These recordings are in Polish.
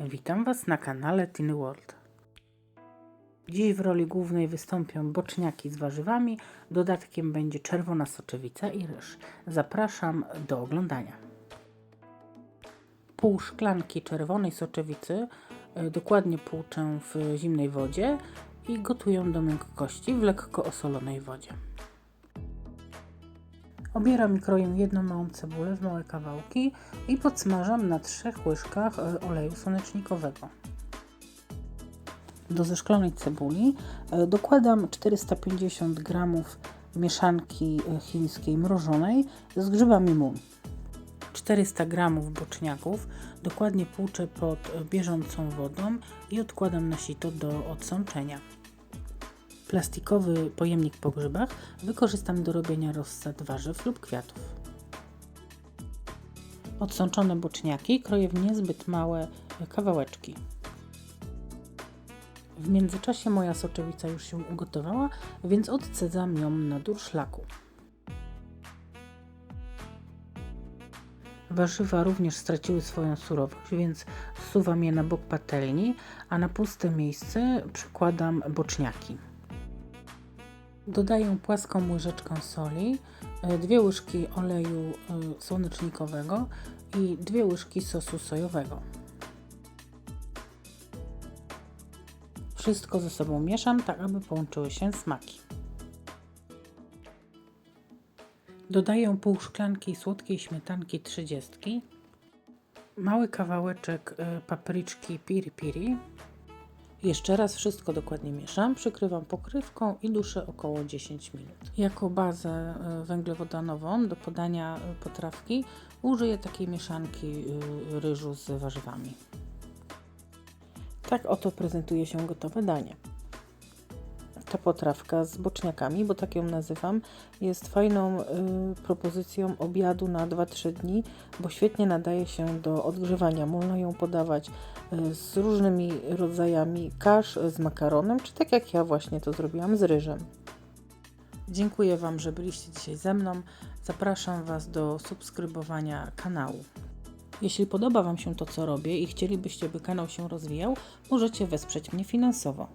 Witam Was na kanale Tiny World. Dziś w roli głównej wystąpią boczniaki z warzywami, dodatkiem będzie czerwona soczewica i ryż. Zapraszam do oglądania. Pół szklanki czerwonej soczewicy e, dokładnie płuczę w zimnej wodzie i gotuję do miękkości w lekko osolonej wodzie. Obieram i kroję jedną małą cebulę w małe kawałki i podsmażam na trzech łyżkach e, oleju słonecznikowego. Do zeszklonej cebuli e, dokładam 450 g mieszanki e, chińskiej mrożonej z grzybami mun. 400 g boczniaków dokładnie płuczę pod bieżącą wodą i odkładam na sito do odsączenia. Plastikowy pojemnik po grzybach wykorzystam do robienia rozsad warzyw lub kwiatów. Odsączone boczniaki kroję w niezbyt małe kawałeczki. W międzyczasie moja soczewica już się ugotowała, więc odcedzam ją na durszlaku. Warzywa również straciły swoją surowość, więc zsuwam je na bok patelni, a na puste miejsce przykładam boczniaki. Dodaję płaską łyżeczkę soli, e, dwie łyżki oleju e, słonecznikowego i dwie łyżki sosu sojowego. Wszystko ze sobą mieszam, tak aby połączyły się smaki. Dodaję pół szklanki słodkiej śmietanki 30, mały kawałeczek e, papryczki piri piri. Jeszcze raz wszystko dokładnie mieszam, przykrywam pokrywką i duszę około 10 minut. Jako bazę e, węglowodanową do podania e, potrawki użyję takiej mieszanki ryżu z warzywami. Tak oto prezentuje się gotowe danie. Ta potrawka z boczniakami, bo tak ją nazywam, jest fajną y, propozycją obiadu na 2-3 dni, bo świetnie nadaje się do odgrzewania. Można ją podawać y, z różnymi rodzajami kasz, z makaronem, czy tak jak ja właśnie to zrobiłam z ryżem. Dziękuję Wam, że byliście dzisiaj ze mną. Zapraszam Was do subskrybowania kanału. Jeśli podoba Wam się to, co robię i chcielibyście, by kanał się rozwijał, możecie wesprzeć mnie finansowo.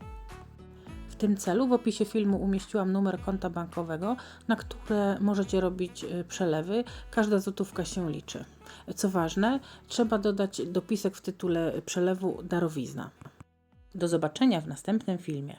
Tym celu w opisie filmu umieściłam numer konta bankowego, na które możecie robić y, przelewy. Każda złotówka się liczy. Co ważne, trzeba dodać dopisek w tytule przelewu darowizna. Do zobaczenia w następnym filmie.